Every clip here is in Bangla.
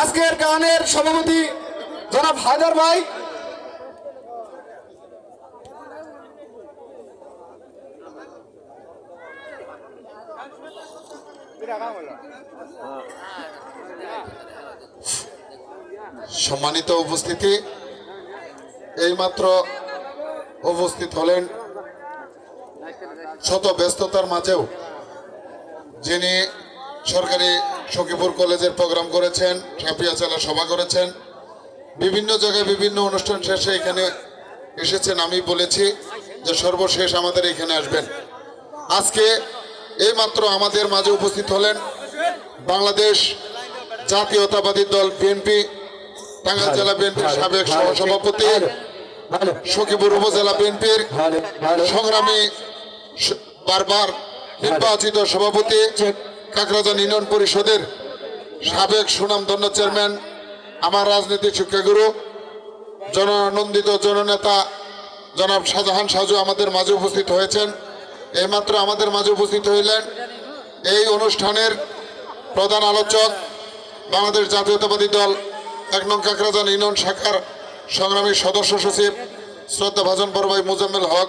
আজকের গানের সভাপতি জনাব হায়দার ভাই। সম্মানিত উপস্থিতি, এইমাত্র উপস্থিত হলেন শত ব্যস্ততার মাঝেও যিনি সরকারি সখীপুর কলেজের প্রোগ্রাম করেছেন সাপিয়া চালা সভা করেছেন। বিভিন্ন জায়গায় বিভিন্ন অনুষ্ঠান শেষে এখানে এসেছেন আমি বলেছি যে সর্বশেষ আমাদের এখানে আসবেন। আজকে এইমাত্র আমাদের মাঝে উপস্থিত হলেন বাংলাদেশ জাতীয়তাবাদী দল বিএনপি টাঙ্গাইল জেলা বিএনপির সাবেক সহসভাপতি সখীপুর উপজেলা বিএনপির সংগ্রামী বারবার নির্বাচিত সভাপতি কাকরাজান ইউনিয়ন পরিষদের সাবেক সুনামধন্য চেয়ারম্যান, আমার রাজনীতির শিক্ষাগুরু জননন্দিত জননেতা জনাব শাহজাহান সাজু আমাদের মাঝে উপস্থিত হয়েছেন। এইমাত্র আমাদের মাঝে উপস্থিত হইলেন এই অনুষ্ঠানের প্রধান আলোচক বাংলাদেশ জাতীয়তাবাদী দল, এক নং কাকরাজান ইউনিয়ন শাখার সংগ্রামী সদস্য সচিব শ্রদ্ধা ভাজন বড়ভাই মুজাম্মেল হক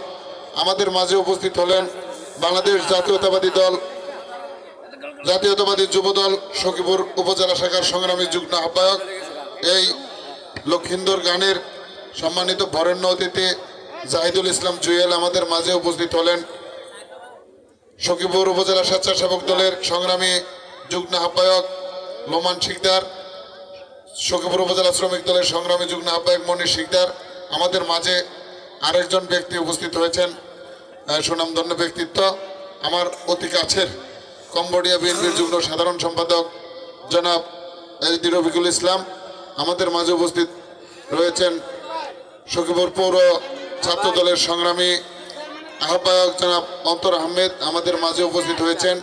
আমাদের মাঝে উপস্থিত হলেন। বাংলাদেশ জাতীয়তাবাদী দল জাতীয়তাবাদী যুবদল সখীপুর উপজেলা শাখার সংগ্রামী যুগ্ম আহ্বায়ক, এই লক্ষিন্দর গানের সম্মানিত বরেণ্য অতিথি জাহিদুল ইসলাম জুয়েল আমাদের মাঝে উপস্থিত হলেন। সখীপুর উপজেলা স্বেচ্ছাসেবক দলের সংগ্রামী যুগ্ম আহ্বায়ক লোমান শিকদার, সখীপুর উপজেলা শ্রমিক দলের সংগ্রামী যুগ্ম আহ্বায়ক মনির শিকদার, আমাদের মাঝে আরেকজন ব্যক্তি উপস্থিত হয়েছেন। সুনামধন্য ব্যক্তিত্ব, আমার অতি কাছের কম্বোডিয়া বিএনপির যুগ্ম সাধারণ সম্পাদক জনাব রফিকুল ইসলাম। আমাদের মাঝে উপস্থিত রয়েছেন সখীপুর পৌর ছাত্র দলের সংগ্রামী আহ্বায়ক জনাব অন্তর আহমেদ। আমাদের মাঝে উপস্থিত হয়েছেন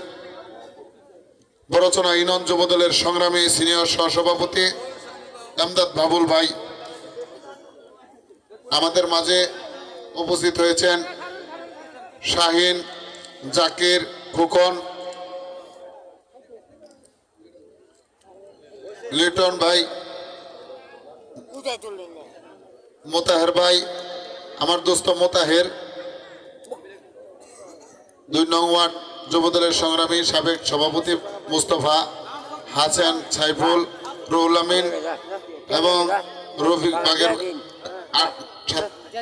বড়চনা ইনন যুবদলের সংগ্রামী সিনিয়র সহসভাপতি আমদাদ বাবুল ভাই। আমাদের মাঝে উপস্থিত হয়েছেন শাহিন জাকির খুকন। লিটন ভাই? মোতাহের ভাই, আমার দোস্ত মোতাহের, দুই নং ওয়ার্ড যুবদলের সংগ্রামী সাবেক সভাপতি মুস্তফা হাসান সাইফুল, রুহুল আমিন এবং রফিক বাগের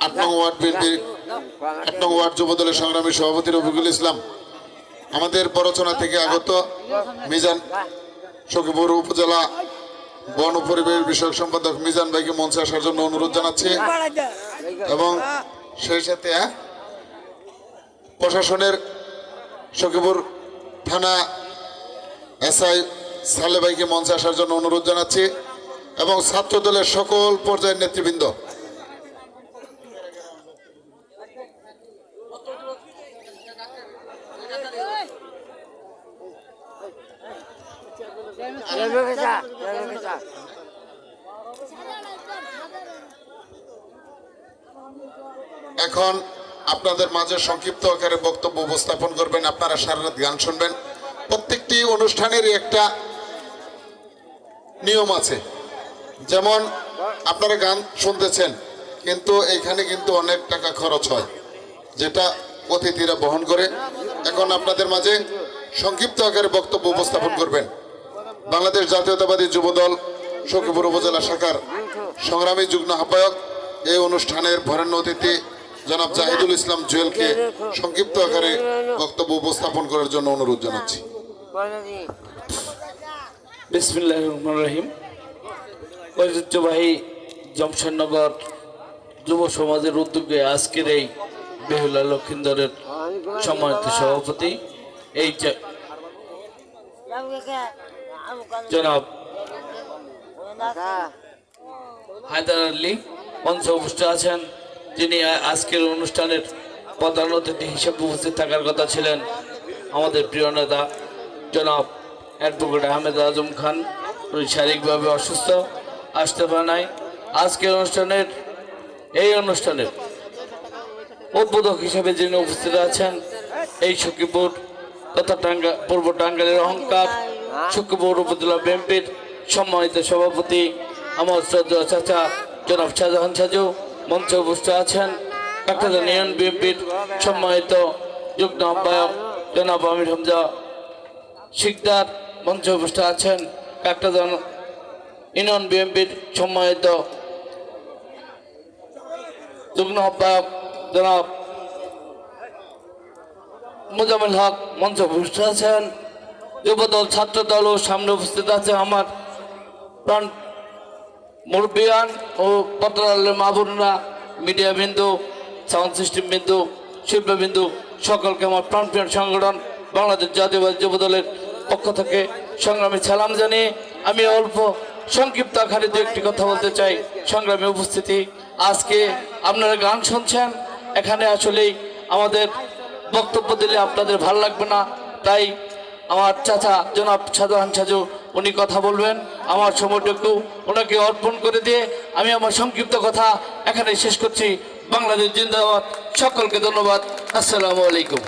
আট নং ওয়ার্ড বিএনপির, আট নং ওয়ার্ড যুবদলের সংগ্রামী সভাপতি রফিকুল ইসলাম আমাদের বড়চনা থেকে আগত মিজান সখীপুর উপজেলা বন পরিবেশ বিষয়ক সম্পাদক মিজান ভাইকে মঞ্চে আসার জন্য অনুরোধ জানাচ্ছি। এবং সেই সাথে প্রশাসনের সখীপুর থানা এসআই সালে ভাইকে মঞ্চে আসার জন্য অনুরোধ জানাচ্ছি এবং ছাত্র দলের সকল পর্যায়ের নেতৃবৃন্দ এখন আপনাদের মাঝে সংক্ষিপ্ত আকারে বক্তব্য উপস্থাপন করবেন। আপনারা সারা রাত গান শুনবেন। প্রত্যেকটি অনুষ্ঠানেরই একটা নিয়ম আছে। যেমন আপনারা গান শুনতেছেন, কিন্তু এইখানে কিন্তু অনেক টাকা খরচ হয়, যেটা অতিথিরা বহন করে। এখন আপনাদের মাঝে সংক্ষিপ্ত আকারে বক্তব্য উপস্থাপন করবেন। বাংলাদেশ জাতীয়তাবাদী যুবদল সখীপুর উপজেলা শাখার সংগ্রামী যুগ্ম আহ্বায়ক। এই অনুষ্ঠানের ভরেণ্য অতিথি জনাব জাহিদুল ইসলাম জুয়েলকে সংক্ষিপ্ত আকারে বক্তব্য উপস্থাপন করার জন্য অনুরোধ জানাচ্ছি। ঐতিহ্যবাহী জমশেদনগর যুব সমাজের উদ্যোগে আজকের এই বেহুলা লক্ষিন্দরের সম্মানিত সভাপতি, এই জনাব হায়দার আলী মঞ্চে উপস্থিত আছেন। যিনি আজকের অনুষ্ঠানের প্রধান অতিথি হিসেবে উপস্থিত থাকার কথা ছিলেন আমাদের প্রিয় নেতা জনাব অ্যাডভোকেট আহমেদ আজম খান। উনি শারীরিকভাবে অসুস্থ আসতে পারে নাই। আজকের অনুষ্ঠানের এই অনুষ্ঠানের উদ্বোধক হিসেবে যিনি উপস্থিত আছেন এই সখীপুর তথা টাঙ্গা পূর্ব টাঙ্গালের অহংকার শুক্রপুর উপজেলা বিএনপির সম্মানিত সভাপতি আমার শ্রদ্ধা চাচা জনাব শাহজাহান সাজু মঞ্চে উপস্থিত আছেন। কাকরাদা ইউনিয়ন বিএনপির সম্মানিত যুগ্ম আহ্বায়ক জনাব আমির হামজা শিকদার মঞ্চে উপস্থিত আছেন। কাকরাদা ইউনিয়ন বিএনপির সম্মানিত যুগ্ম আহ্বায়ক জনাব মোজামিল হক মঞ্চে উপস্থিত আছেন। যুবদল ছাত্র দল ও সামনে উপস্থিত আছে আমার প্রাণ মুরব্বিয়ান ও পত্রালের মাহবুবরা মিডিয়া বিন্দু, সাউন্ড সিস্টেম বিন্দু, শিল্প বিন্দু, সকলকে আমার প্রাণপ্রিয় সংগঠন বাংলাদেশ জাতীয়বাদী যুবদলের পক্ষ থেকে সংগ্রামী সালাম জানিয়ে আমি অল্প সংক্ষিপ্ত আকারে দু একটি কথা বলতে চাই। সংগ্রামী উপস্থিতি, আজকে আপনারা গান শুনছেন, এখানে আসলেই আমাদের বক্তব্য দিলে আপনাদের ভালো লাগবে না, তাই আমার চাচা, জনাব সাধারণ সাজু উনি কথা বলবেন। আমার সময়টুকু ওনাকে অর্পণ করে দিয়ে আমি আমার সংক্ষিপ্ত কথা এখানে শেষ করছি। বাংলাদেশ জিন্দাবাদ। সকলকে ধন্যবাদ। আসসালামু আলাইকুম।